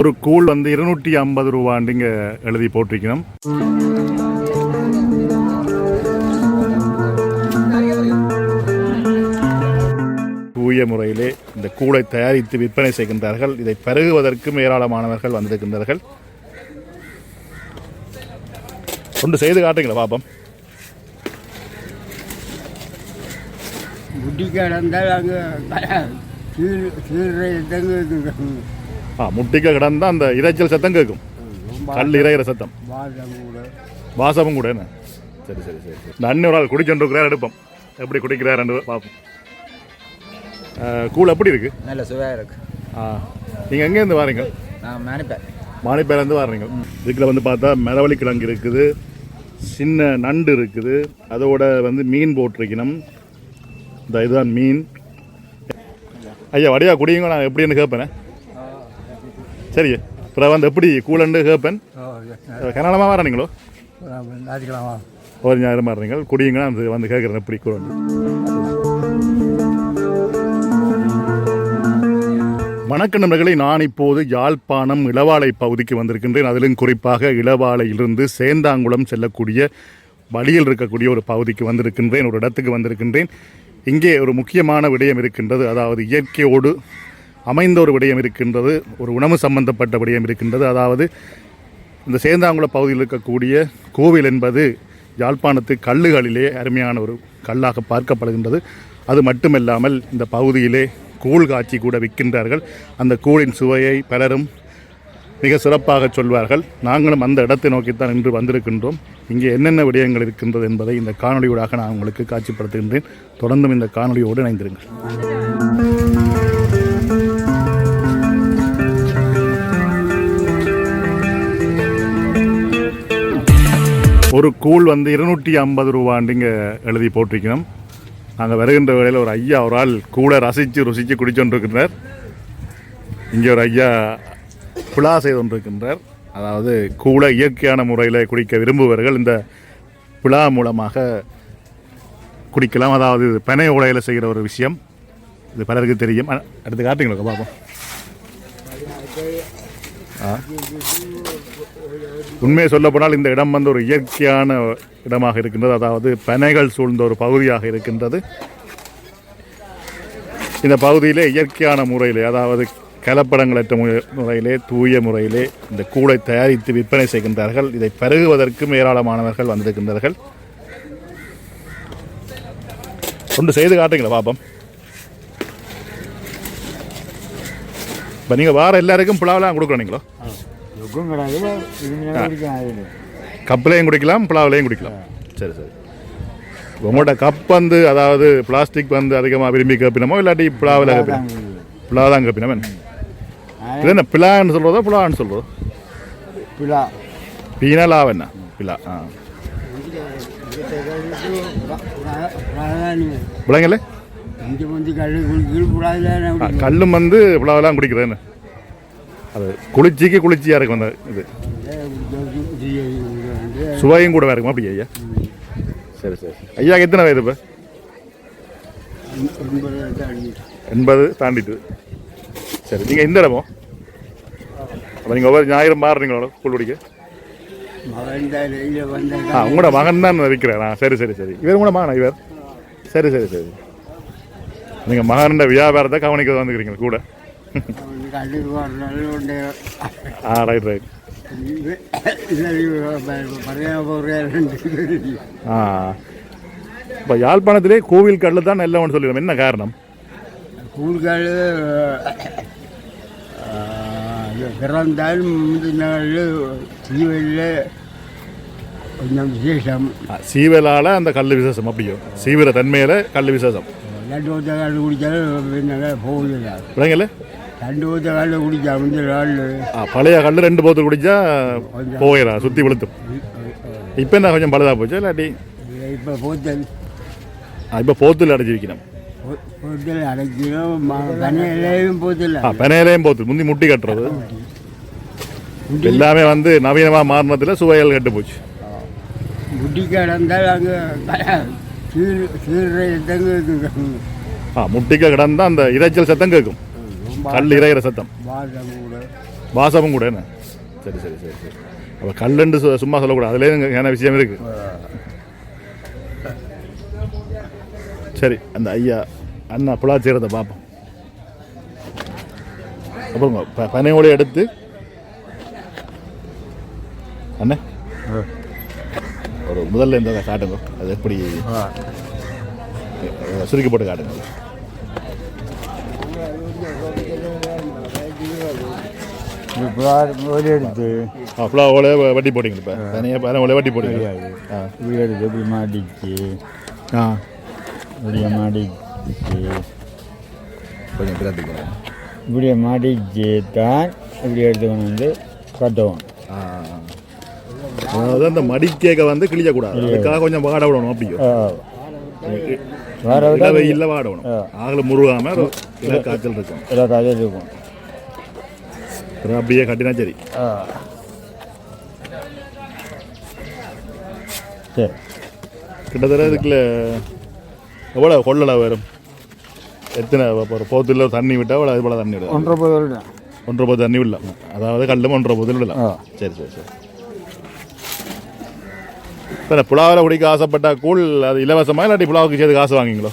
ஒரு கூழ் வந்து இருநூற்றி ஐம்பது ரூபாண்டிங்க எழுதி போட்டிருக்கணும் தூய முறையிலே இந்த கூளை தயாரித்து விற்பனை செய்கின்றார்கள். இதை பருகுவதற்கும் ஏராளமானவர்கள் வந்திருக்கின்றார்கள். கொண்டு செய்து காட்டுங்களா பாப்பம். முட்டி கடந்தால் அங்கே சீர் ஆ முட்டிக்க கிடந்தா அந்த இரைச்சல் சத்தம் கேட்கும். கல் இறைகிற சத்தம். வாசமும் கூட. என்ன? சரி சரி சரி சரி. அண்ணன் ஒரு ஆள் குடிச்சொண்டிருக்கிறார் எடுப்போம் எப்படி குடிக்கிறாருன்னு பார்ப்போம். அஹ், கூழ் எப்படி இருக்கு? நல்ல சுவையாக இருக்கு. ஆ நீங்கள் எங்கேருந்து வாரீங்க? நான் மேனிப்பேன் மானிப்பேலேருந்து வாரீங்க. இதுக்குள்ள வந்து பார்த்தா மரவள்ளி கிழங்கு இருக்குது சின்ன நண்டு இருக்குது அதோட வந்து மீன் போட்டிருக்கணும். இந்த இதுதான் மீன். ஐயா வடியா குடியுங்க நான் எப்படின்னு கேட்பேன். சரி. அப்புறம் வந்து எப்படி கூலண்டு கேட்பேன் கனடமாக வரானீங்களோ ஞாயிற்றுக்கிழமா ஒரு ஞாயிறு மாறுறீங்க. குடியுங்க வந்து கேட்குறேன் எப்படி கூலண்டு வணக்க நண்பர்களே நான் இப்போது யாழ்ப்பாணம் இளவாலை பகுதிக்கு வந்திருக்கின்றேன். அதிலும் குறிப்பாக இளவாலையிலிருந்து சேந்தாங்குளம் செல்லக்கூடிய வழியில் இருக்கக்கூடிய ஒரு பகுதிக்கு வந்திருக்கின்றேன் ஒரு இடத்துக்கு வந்திருக்கின்றேன். இங்கே ஒரு முக்கியமான விடயம் இருக்கின்றது. அதாவது இயற்கையோடு அமைந்த ஒரு விடயம் இருக்கின்றது ஒரு உணவு சம்பந்தப்பட்ட விடயம் இருக்கின்றது. அதாவது இந்த சேந்தாங்குளம் பகுதியில் இருக்கக்கூடிய கோவில் என்பது யாழ்ப்பாணத்து கல்லுகளிலே அருமையான ஒரு கல்லாக பார்க்கப்படுகின்றது. அது மட்டுமல்லாமல் இந்த பகுதியிலே கூழ் காட்சி கூட விற்கின்றார்கள். அந்த கூழின் சுவையை பலரும் மிக சிறப்பாக சொல்வார்கள். நாங்களும் அந்த இடத்தை நோக்கித்தான் இன்று வந்திருக்கின்றோம். இங்கே என்னென்ன விடயங்கள் இருக்கின்றது என்பதை இந்த காணொலியூடாக நான் உங்களுக்கு காட்சிப்படுத்துகின்றேன். தொடர்ந்தும் இந்த காணொலியோடு இணைந்திருங்கள். ஒரு கூழ் வந்து இருநூற்றி ஐம்பது ரூபாண்டிங்க எழுதி போட்டிருக்கணும் நாங்கள் வருகின்ற வேளையில் ஒரு ஐயா ஒரு ஆள் கூழை ரசித்து ருசித்து குடிச்சொண்டிருக்கின்றார். இங்கே ஒரு ஐயா புலா செய்து கொண்டிருக்கின்றார் அதாவது கூழை இயற்கையான முறையில் குடிக்க விரும்புபவர்கள் இந்த புலா மூலமாக குடிக்கலாம். அதாவது இது பனை உலையில் செய்கிற ஒரு விஷயம். இது பலருக்கு தெரியும். அடுத்து காட்டுங்களா பார்ப்போம் ஆ. உண்மையை சொல்ல போனால் இந்த இடம் வந்து ஒரு இயற்கையான இடமாக இருக்கின்றது. அதாவது பனைகள் சூழ்ந்த ஒரு பகுதியாக இருக்கின்றது. இந்த பகுதியிலே இயற்கையான முறையிலே அதாவது கலப்படங்களற்ற முறையிலே தூய முறையிலே இந்த கூடை தயாரித்து விற்பனை செய்கின்றார்கள். இதை பருகுவதற்கும் ஏராளமானவர்கள் வந்திருக்கின்றார்கள். கொண்டு செய்து காட்டுங்களா பாப்பம். இப்போ நீங்கள் வார எல்லாருக்கும் புலாவெல்லாம் கொடுக்குறீங்களோ எக்கும் கிடையாது குடிக்கும் கப்பிலையும் குடிக்கலாம் புலாவிலையும் குடிக்கலாம் சரி சரி உங்களோட கப் வந்து அதாவது பிளாஸ்டிக் வந்து அதிகமாக விரும்பி கேப்பினமோ இல்லாட்டி புலாவில் கேப்பினோம் புலாவை தான் கேப்பினோம் இது என்ன பிலான்னு சொல்கிறதோ புலான்னு சொல்கிறதோ பிலா பீனா லாவ் என்ன பிலா ஆ கூடாது கல்லும் வந்து புலாவெல்லாம் குடிக்கிறதுன்னு அது குளிர்ச்சிக்கு குளிர்ச்சியாக இருக்கும் அந்த இது. சுவையும் கூட இருக்கும் அப்படி ஐயா? சரி சரி. ஐயா எத்தனை வயது இப்போ? எண்பது தாண்டிட்டு. சரி நீங்கள் இந்த இடமோ? அப்போ நீங்கள் ஒவ்வொரு ஞாயிறு மாறுறீங்களோ கூழ் குடிக்க? ஆ உங்களோட மகன் தான் விற்கிறேன் ஆ சரி சரி சரி. இவர் கூட மகனா இவர்? சரி சரி சரி. நீங்கள் மகனோட வியாபாரத்தை கவனிக்க வந்துக்கிறீங்க கூட. கல்லுக்கு வரனால உண்டு ஆ இப்போ யாழ்ப்பாணத்திலே கோவில் கல்லு தான் நல்ல ஒன்று சொல்லிடுறோம் என்ன காரணம்? கூழ்கள் பிறந்தால் முந்தின நாள் தீவெளியில் கொஞ்சம் விசேஷம். சீவலால் அந்த கல் விசேஷம் அப்படியோ? சீவிர தன்மையில் கல் விசேஷம். ரெண்டு காலில் குடித்தாலும் விளங்கல ரெண்டு ஊற்ற காலில் குடித்தா முந்தின நாள் ஆ, பழைய கல் ரெண்டு போத்து குடிச்சா போயிடா சுற்றி வெளுத்தும் இப்போ என்ன கொஞ்சம் பழுதா போச்சு இல்லாட்டி? இப்போ போத்தல். இப்போ போத்தில் அடைச்சி வைக்கணும் போத்தல் அடைக்கணும் பனையிலையும் போத்தல ஆ பெனையிலையும் போத்து முந்தி முட்டி கட்டுறது. எல்லாமே வந்து நவீனமாக மாறினதில் சுவைகள் கெட்டு போச்சு. முட்டி கிடந்தால் அங்கே சீர் சீர்தங்க ஆ முட்டிக்க கிடந்தா அந்த இரைச்சல் சத்தம் கேட்கும். கல் இறைகிற சத்தம். வாசமும் கூட என்ன? சரி சரி சரி சரி. அப்போ கல்லுண்டு சும்மா சொல்லக்கூடாது. அதுலேயே என்ன விஷயம் இருக்கு. சரி அந்த ஐயா அண்ணா புலா செய்கிறத பார்ப்போம். அப்புறம் ப- பனையோட எடுத்து. அண்ணே. ஒரு முதல்ல இந்த காட்டுங்க. அது எப்படி? சுருக்கி போட்டு காட்டுங்க. எடுத்து. ஃபுல்லாக வட்டி போட்டிங்க இப்போ. தனியாக பனை வட்டி போடுங்க ஆ. இப்படி எடுத்து இப்படி மாட்டிச்சு ஆ. இப்படியே மாட்டிச்சு கொஞ்சம் பிறத்துக்கிறேன் இப்படியே மாட்டிச்சு தான் இப்படி எடுத்து கொண்டு வந்து கட்டவும். அதாவது அந்த மடிக்கேக்க வந்து கிழியக்கூடாது அதுக்காக கொஞ்சம் வாட விடணும் அப்படியோ. வேற விட வெயில்ல வாட விடணும். ஆகல முருகாம ஒரு இலை காய்ச்சல் இருக்கும் காலையும் இருக்கும். அப்படியே கட்டினா சரி ஆ சரி கிட்டத்தட்ட இதுக்குள்ள எவ்வளோ கொள்ளலை வரும்? எத்தனை ஒரு போத்துல தண்ணி விட்டா எவ்வளோ அது போல தண்ணி விடும் ஒன்றரை வருடம் ஒன்றரை போது தண்ணி விடலாம். அதாவது கல்லும் ஒன்றரை போதில் விடலாம். ஆ. சரி சரி சரி. இப்போ புலாவில் குடிக்க ஆசைப்பட்டா கூழ் அது இலவசமா இல்லாட்டி புலாவுக்கு சேர்த்து காசு வாங்குங்களோ?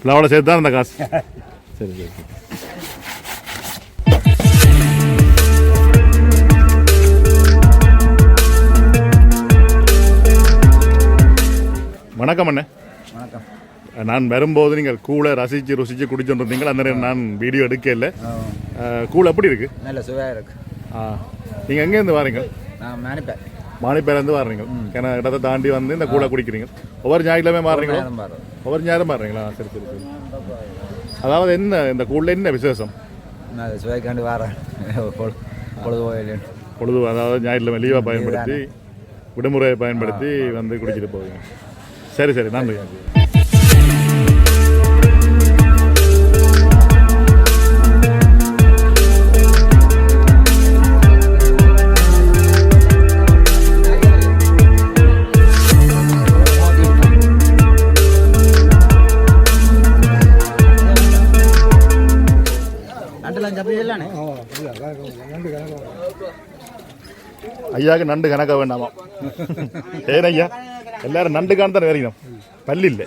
புலாவோட சேர்த்து. தான் அந்த காசு. சரி சரி வணக்கம் அண்ணே. வணக்கம். நான் வரும்போது நீங்கள் கூழை ரசித்து ருசித்து குடிச்சுட்டு இருந்தீங்க அந்த நேரம் நான் வீடியோ எடுக்கல கூழ் எப்படி இருக்கு? நல்ல சுவையாக இருக்கு. ஆ. நீங்கள் எங்கேருந்து வாரீங்க? நான் நினைப்பேன் மாணிப்பேலேருந்து வர்றீங்க ஏன்னா இடத்தை தாண்டி வந்து இந்த கூழை குடிக்கிறீங்க. ஒவ்வொரு ஞாயிற்றுமே மாறுறீங்களோ ஒவ்வொரு ஞாயிறும் மாறுறீங்களா சரி சரி சரி. அதாவது என்ன இந்த கூழில் என்ன விசேஷம் நான் சுவைக்காண்டு வரேன் பொழுது போயிலேன் பொழுது அதாவது ஞாயிற்றுக்கிழமை லீவை பயன்படுத்தி விடுமுறையை பயன்படுத்தி வந்து குடிச்சிட்டு போவீங்க சரி சரி நன்றி ஐயாவுக்கு நண்டு கணக்க வேண்டாமா? ஏன் ஐயா? எல்லாரும் நண்டு காண்தான் வேறீங்க பல்லு இல்லை.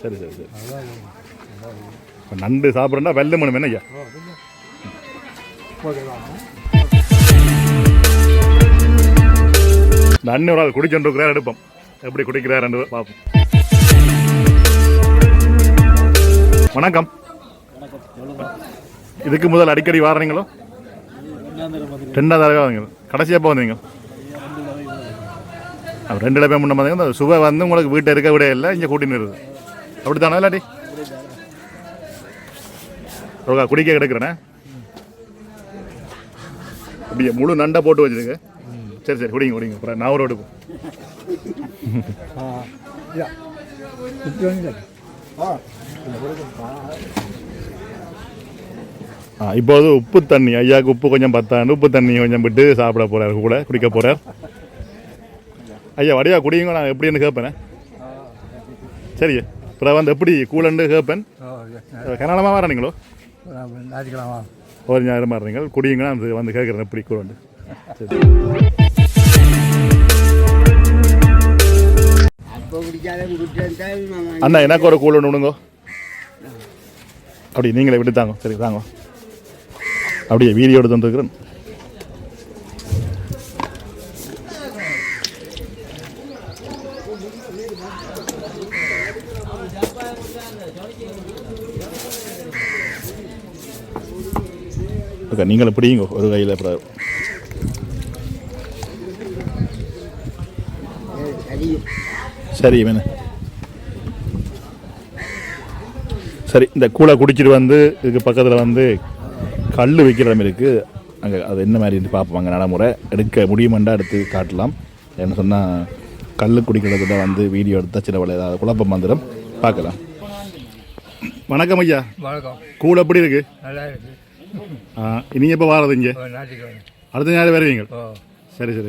சரி சரி சரி. இப்போ நண்டு சாப்பிட்றா பல்லு மணும் என்ன ஐயா. இந்த ஒரு ஆள் குடிச்சொண்டு எடுப்போம். எப்படி குடிக்கிறார் பார்ப்போம். வணக்கம். இதுக்கு முதல் அடிக்கடி வாடுறீங்களோ ரெண்டாவது தடவை வாங்க கடைசியாக எப்போ வந்தீங்க? அப்ப ரெண்டு தடவை முன்ன வந்தீங்க. இந்த சுவை வந்து உங்களுக்கு வீட்டை இருக்க விட இல்லை இங்கே கூட்டின்னு இருக்குது அப்படி தானே இல்லாட்டி? ரோகா குடிக்க கிடக்குறேனே அப்படியே முழு நண்டை போட்டு வச்சிருங்க. சரி சரி குடிங்க குடிங்க. அப்புறம் நான் ஒரு எடுக்கும் ஆ. இப்போது உப்பு தண்ணி ஐயாவுக்கு உப்பு கொஞ்சம் பத்தாண்டு உப்பு தண்ணி கொஞ்சம் விட்டு சாப்பிட போறாரு கூட குடிக்க போறார். ஐயா வடிவா குடிங்க நான் எப்படின்னு கேட்பேனே? சரி அப்புறம் வந்து எப்படி கூலண்டு கேட்பேன்? கனடமாக வரீங்களோ ஞாயிற்றுக்கிழமா. ஒரு ஞாயிறு மாறுறீங்க குடிங்க நான் வந்து- கேட்குறேன் எப்படி கூலண்டு சரி. அண்ணா எனக்கு ஒரு கூலண்டு விடுங்கோ. அப்படி நீங்களே விட்டு தாங்க. சரி தாங்க. அப்படியே வீடியோ எடுத்து வந்துருக்கிறேன் ஓகே நீங்கள் பிடிங்க ஒரு கையில் அப்புறம். சரி சரி வேணு சரி இந்த கூலை குடிச்சிட்டு வந்து இதுக்கு பக்கத்தில் வந்து கல் வைக்கிற இடம் இருக்குது அங்கே அது என்ன மாதிரி பார்ப்போம் அங்கே நடைமுறை. எடுக்க முடியுமெண்டா எடுத்து காட்டலாம். என்ன சொன்னால் கல் குடிக்கிறதுக்கு வந்து வீடியோ எடுத்தால் சில வேலை ஏதாவது குழப்பம் வந்துடும். பார்க்கலாம். வணக்கம் ஐயா. வணக்கம். கூழ் எப்படி இருக்கு? நல்லா இருக்கு. ஆ, நீங்க எப்போ வாரது இங்கே? அடுத்த ஞாயிறு வருவீங்க சரி சரி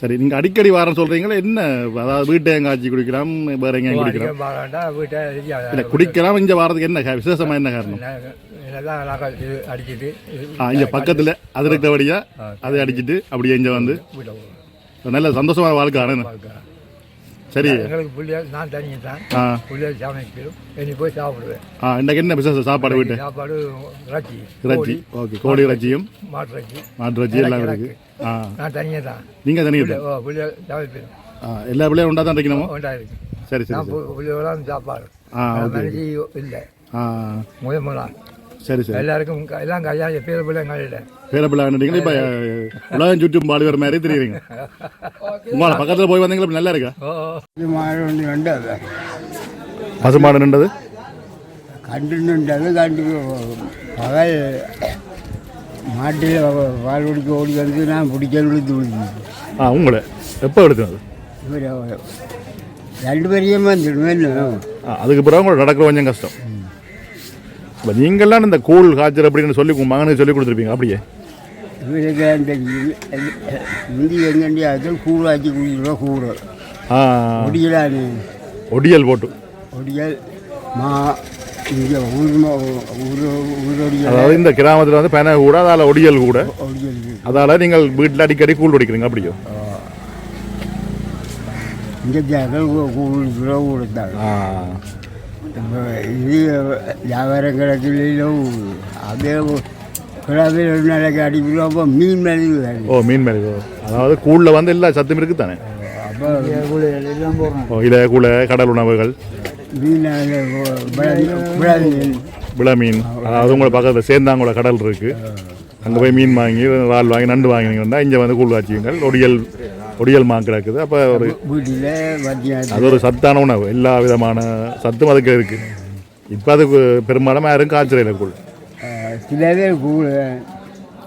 சரி. நீங்கள் அடிக்கடி வாரம் சொல்கிறீங்களா என்ன அதாவது வீட்டை எங்க ஆச்சி குடிக்கலாம் வேற எங்கேயும் குடிக்கலாம்? இல்லை குடிக்கலாம் இங்கே வாரதுக்கு என்ன கா- விசேஷமா என்ன காரணம்? இதெல்லாம் அழகாக இது இது ஆ இங்கே பக்கத்தில் அது இருக்கிறபடியா அதை அடிச்சிட்டு அப்படியே இங்கே வந்து. நல்ல சந்தோஷமான வாழ்க்கை ஆனால். சரி. எங்களுக்கு புள்ளியா நான் தனியாக தான் ஆ. புள்ளியா சமைக்கிறோம் இனி போய் சாப்பிடுவேன். ஆ இன்றைக்கு என்ன விசேஷம் சாப்பாடு வீட்டு? சாப்பாடு இறைச்சி. இறைச்சி. ஓகே கோழி இறைச்சியும் மாட்டு இறைச்சி மாட்டு இறைச்சி எல்லாம் இருக்கு ஆ. நான் தனியாக தான் நீங்கள் தனியாக ஓ புள்ளியா சமைப்பேன் ஆ எல்லா பிள்ளையும் உண்டா தான் இருக்கணுமோ உண்டாயிருக்கு சரி சரி சரி. சாப்பாடு. மனைவி இல்லை. ஆ. முதல் முதலாம் சரி சரி. எல்லாருக்கும் எல்லாம் கல்யாணம் பேர் பிள்ளை கல்யாணம் பேர பிள்ளை ஆண்டுட்டீங்களா இப்போ உலகம் சுற்றும் பாடுகிற மாதிரி தெரியுறீங்க. உங்களா பக்கத்தில் போய் வந்தீங்களா நல்லா இருக்கா? ஓ இது மாடு ஒன்று கண்டு பசுமாடு நின்றது கண்டு பகல் மாட்டில் பால் குடிக்க ஓடி வந்து நான் பிடிக்க விழுத்து விழுந்து ஆ உங்களை. எப்போ எடுத்தது? இவர் ரெண்டு பேரையும் ஆ அதுக்கு பிறகு உங்களுக்கு நடக்கிற கொஞ்சம் கஷ்டம். இப்போ நீங்கள்லாம் இந்த கூழ் காய்ச்சல் அப்படின்னு சொல்லி உங்கள் மகனுக்கு சொல்லி கொடுத்துருப்பீங்க அப்படியே? இவருக்கு அந்த இந்தி எங்கண்டி அது கூழாக்கி குடிக்கிற கூடு ஆ. ஒடியலானு. ஒடியல் போட்டு. ஒடியல் மா இங்கே அதாவது இந்த கிராமத்தில் வந்து பென கூட அதால் ஒடியல் கூட. அதால் நீங்கள் வீட்டில் அடிக்கடி கூழ் குடிக்கிறீங்க அப்படியோ? இங்கே கூழ் கொடுத்தாங்க. ஆ. இப்போ இது வியாபாரம் கிடக்கலையிலோ அப்படியே கிடாவில் ஒரு நாளைக்கு அடிக்கிறோம் அப்போ மீன் மேலே ஓ மீன் மேலே அதாவது கூழில் வந்து எல்லா சத்தும் இருக்குது தானே ஓ இலை கூழ கடல் உணவுகள். விள மீன் அதாவது உங்களை பக்கத்தில் சேந்தாங்குள கடல் இருக்கு. அங்கே போய் மீன் வாங்கி இறால் வாங்கி நண்டு வாங்கினீங்கன்னா இங்கே வந்து கூழ் காய்ச்சிங்கள் ஒடியல் ஒடியல் மா கிடக்குது. அப்போ ஒரு வீட்டில் அது ஒரு சத்தான உணவு. எல்லா விதமான சத்தும் அதுக்கு இருக்கு. இப்போ அதுக்கு பெரும்பாலும் யாரும் காய்ச்சல் கூழ். சில பேர் கூழ்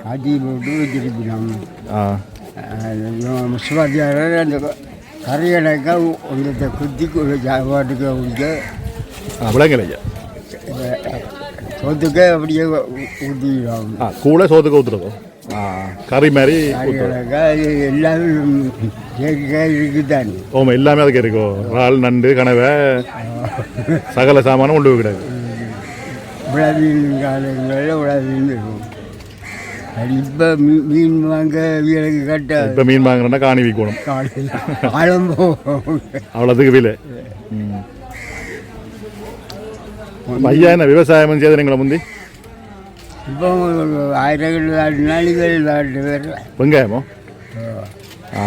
காட்டி போட்டு வச்சிருப்பினோம் ஆ. முஸ்வாத்தியாரர் அந்த கரையடைக்க உங்கள்கிட்ட குத்தி சாப்பாட்டுக்கு விளங்கல ஐயா. சொத்துக்கு அப்படியே ஊற்றிடுவோம் ஆ கூழ சோத்துக்கு ஊற்றுறதோ ஆ கறி மாதிரி எல்லாமே ஓமா எல்லாமே அதுக்கு இருக்கோ. இறால் நண்டு கனவை சகல சாமானும் போய் கிடக்கு. உழவின் காலங்களில் உழவின் இருக்கும். இப்போ மீன் வாங்க வீரக்கு கட்ட இப்போ மீன் வாங்குறேன்னா காணி விற்கணும். போகும். அவ்வளோதுக்கு விலை. ஐயா என்ன விவசாயம் செய்துறீங்களா முந்தி? இப்போ நாலு நாளைகள் நாலு பேர் வெங்காயமோ? ஆ.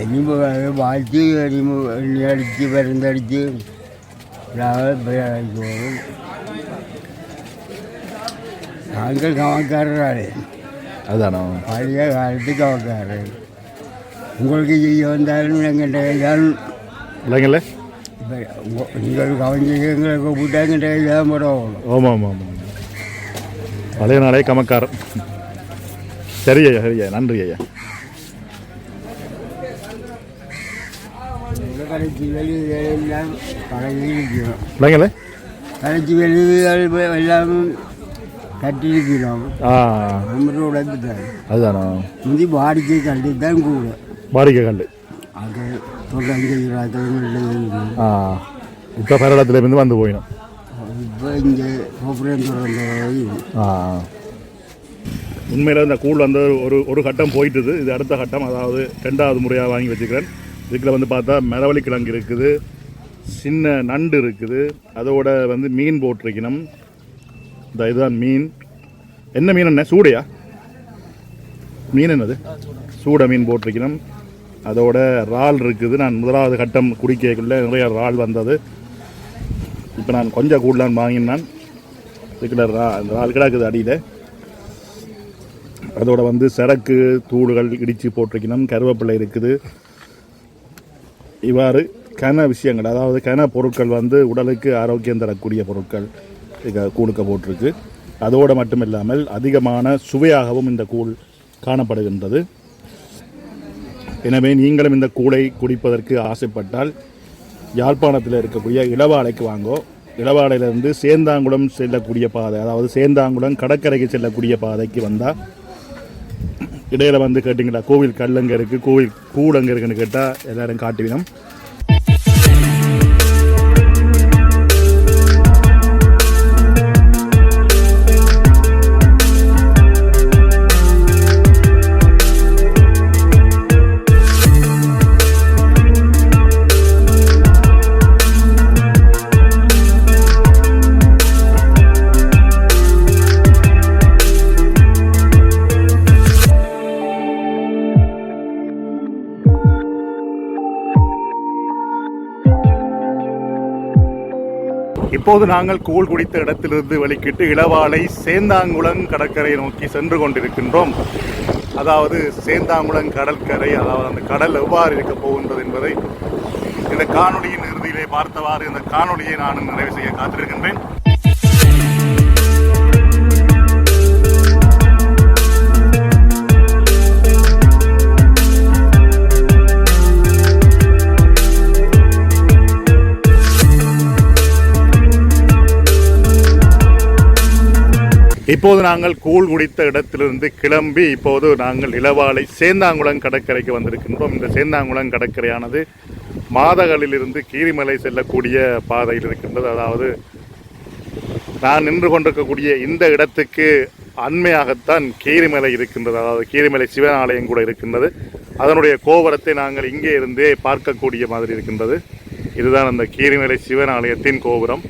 இனிமே வாழ்த்தி எண்ணி அடித்து மருந்தடித்து போகும் நாங்கள் கவக்காரராளே அதுதானோ பழைய காலத்து கவக்காரர் உங்களுக்கு செய்ய வந்தாலும் எங்கிட்ட கையாலும் இல்லைங்கல்ல இப்போ உங்க- நீங்கள் கவனிச்சு எங்களை கூப்பிட்டா எங்கிட்ட கையாலும் போடணும் ஆமாம் ஆமாம் ஆமாம். பழைய நாளே கமக்காரன் சரி ஐயா சரி ஐயா நன்றி ஐயா. இல்லைங்கல்ல கடைச்சி வெளிகள் எல்லாம் கட்டியிருக்கிறோம் ஆ. நம்ம உடம்புதான் அதுதானோ? முந்தி வாடிக்கை கண்டு தான் கூட வாடிக்கை கண்டு அது இருபத்தஞ்சு ஆ. இப்போ பரடத்துலேருந்து வந்து போயிடும். இங்கே உண்மையில் இந்த கூழ் வந்து ஒரு ஒரு கட்டம் போயிட்டுது. இது அடுத்த கட்டம் அதாவது ரெண்டாவது முறையாக வாங்கி வச்சுக்கிறேன். இதுக்குள்ள வந்து பார்த்தா மரவள்ளி கிழங்கு இருக்குது. சின்ன நண்டு இருக்குது. அதோட வந்து மீன் போட்டிருக்கணும். இந்த இதுதான் மீன். என்ன மீன் என்ன சூடையா? மீன் என்னது? சூட மீன் போட்டிருக்கணும். அதோட இறால் இருக்குது. நான் முதலாவது கட்டம் குடிக்கக்குள்ள நிறைய இறால் வந்தது. இப்போ நான் கொஞ்சம் கூடலான்னு வாங்கினான் இதுக்குள்ள ரா அந்த இறால் கிடாக்குது அடியில். அதோட வந்து சரக்கு தூடுகள் இடித்து போட்டிருக்கணும் கருவேப்பிலை இருக்குது. இவ்வாறு கன விஷயங்கள் அதாவது கன பொருட்கள் வந்து உடலுக்கு ஆரோக்கியம் தரக்கூடிய பொருட்கள் இங்க கூழுக்க போட்டிருக்கு. அதோடு மட்டும் இல்லாமல் அதிகமான சுவையாகவும் இந்த கூழ் காணப்படுகின்றது. எனவே நீங்களும் இந்த கூழை குடிப்பதற்கு ஆசைப்பட்டால் யாழ்ப்பாணத்தில் இருக்கக்கூடிய இளவாலைக்கு வாங்கோ. இளவாலையிலிருந்து சேந்தாங்குளம் செல்லக்கூடிய பாதை அதாவது சேந்தாங்குளம் கடற்கரைக்கு செல்லக்கூடிய பாதைக்கு வந்தால் இடையில வந்து கேட்டிங்களா கோவில் கல் அங்கே இருக்குது கோவில் கூழ் அங்கே இருக்குன்னு கேட்டால் எல்லோரும் காட்டுவினோம். இப்போது நாங்கள் கூழ் குடித்த இடத்திலிருந்து வெளிக்கிட்டு இளவாலை சேந்தாங்குளம் கடற்கரை நோக்கி சென்று கொண்டிருக்கின்றோம். அதாவது சேந்தாங்குளம் கடற்கரை அதாவது அந்த கடல் எவ்வாறு இருக்க போகின்றது என்பதை இந்த காணொலியின் இறுதியிலே பார்த்தவாறு இந்த காணொலியை நான் நிறைவு செய்ய காத்திருக்கின்றேன். இப்போது நாங்கள் கூழ் குடித்த இடத்திலிருந்து கிளம்பி இப்போது நாங்கள் இளவாலை சேந்தாங்குளம் கடற்கரைக்கு வந்திருக்கின்றோம். இந்த சேந்தாங்குளம் கடற்கரையானது மாதகளிலிருந்து கீரிமலை செல்லக்கூடிய பாதையில் இருக்கின்றது. அதாவது நான் நின்று கொண்டிருக்கக்கூடிய இந்த இடத்துக்கு அண்மையாகத்தான் கீரிமலை இருக்கின்றது. அதாவது கீரிமலை சிவன் ஆலயம் கூட இருக்கின்றது. அதனுடைய கோபுரத்தை நாங்கள் இங்கே இருந்தே பார்க்கக்கூடிய மாதிரி இருக்கின்றது. இதுதான் அந்த கீரிமலை சிவன் ஆலயத்தின் கோபுரம்.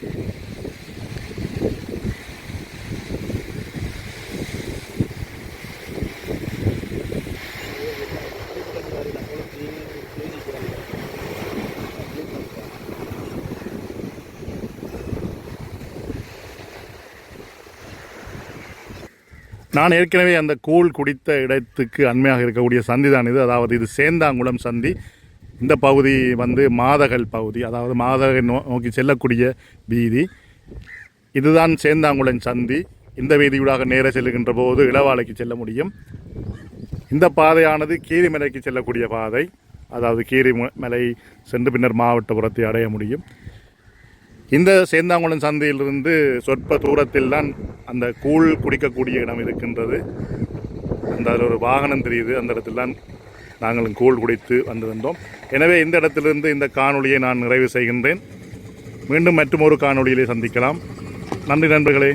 நான் ஏற்கனவே அந்த கூழ் குடித்த இடத்துக்கு அண்மையாக இருக்கக்கூடிய சந்தி தான் இது. அதாவது இது சேந்தாங்குளம் சந்தி. இந்த பகுதி வந்து மாதகல் பகுதி. அதாவது மாதகை நோ நோக்கி செல்லக்கூடிய வீதி. இதுதான் சேந்தாங்குளம் சந்தி. இந்த வீதியூடாக நேர செல்லுகின்ற போது இளவாலைக்கு செல்ல முடியும். இந்த பாதையானது கீரிமலைக்கு செல்லக்கூடிய பாதை. அதாவது கீரிமலை சென்று பின்னர் மாவட்டபுரத்தை அடைய முடியும். இந்த சேந்தாங்குளம் சந்தையிலிருந்து சொற்ப தூரத்தில் தான் அந்த கூழ் குடிக்கக்கூடிய இடம் இருக்கின்றது. அந்த அதில் ஒரு வாகனம் தெரியுது. அந்த இடத்தில் தான் நாங்களும் கூழ் குடித்து வந்திருந்தோம். எனவே இந்த இடத்திலிருந்து இந்த காணொளியை நான் நிறைவு செய்கின்றேன். மீண்டும் மற்றொரு காணொளியிலே சந்திக்கலாம். நன்றி நண்பர்களே.